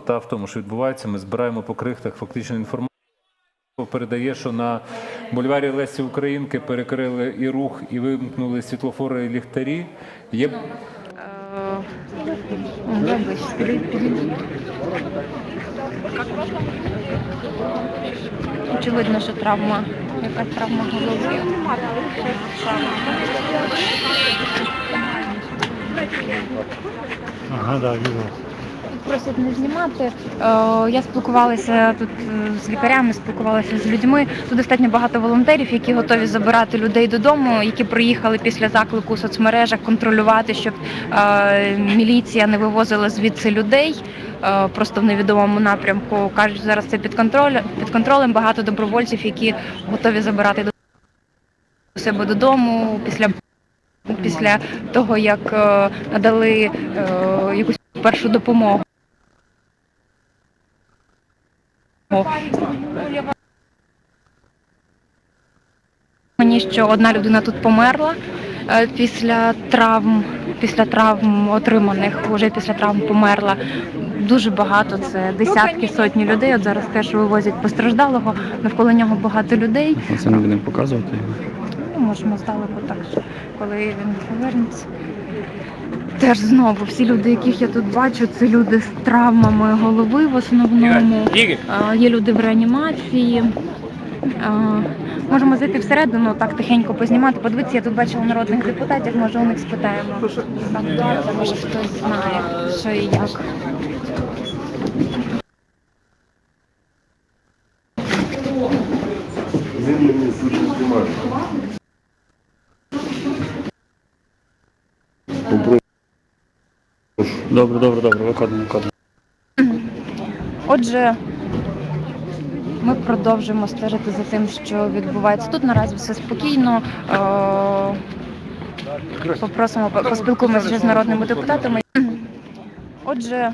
та в тому, що відбувається. Ми збираємо по крихтах фактично інформацію. Передає, що на бульварі Лесі Українки перекрили і рух, і вимкнули світлофори і ліхтарі. Є Очевидно, що травма. Якась травма голови. Ага, да, вижу. Просять не знімати. Е, Я спілкувалася тут е, з лікарями, спілкувалася з людьми. Тут достатньо багато волонтерів, які готові забирати людей додому, які приїхали після заклику у соцмережах контролювати, щоб е, міліція не вивозила звідси людей. Просто в невідомому напрямку кажуть, зараз це під контролем. Під контролем багато добровольців, які готові забирати до себе додому після після того, як надали якусь першу допомогу. Мені що одна людина тут померла е, після травм, після травм отриманих, вже після травм померла. Дуже багато, це десятки, сотні людей. От зараз теж вивозять постраждалого, навколо нього багато людей. Це не будемо показувати. Ну, можемо здалеку так, коли він повернеться. Теж знову всі люди, яких я тут бачу, це люди з травмами голови в основному. Є люди в реанімації. Можемо зайти всередину, так тихенько познімати. Подивитися, я тут бачила народних депутатів, може у них спитаємо. Може хтось знає, що і як. Знімає. Добре, добре, добре, виходимо, виходимо. Отже, ми продовжуємо стежити за тим, що відбувається тут. Наразі все спокійно. Е, Попросимо, поспілкуємося з народними депутатами. Отже,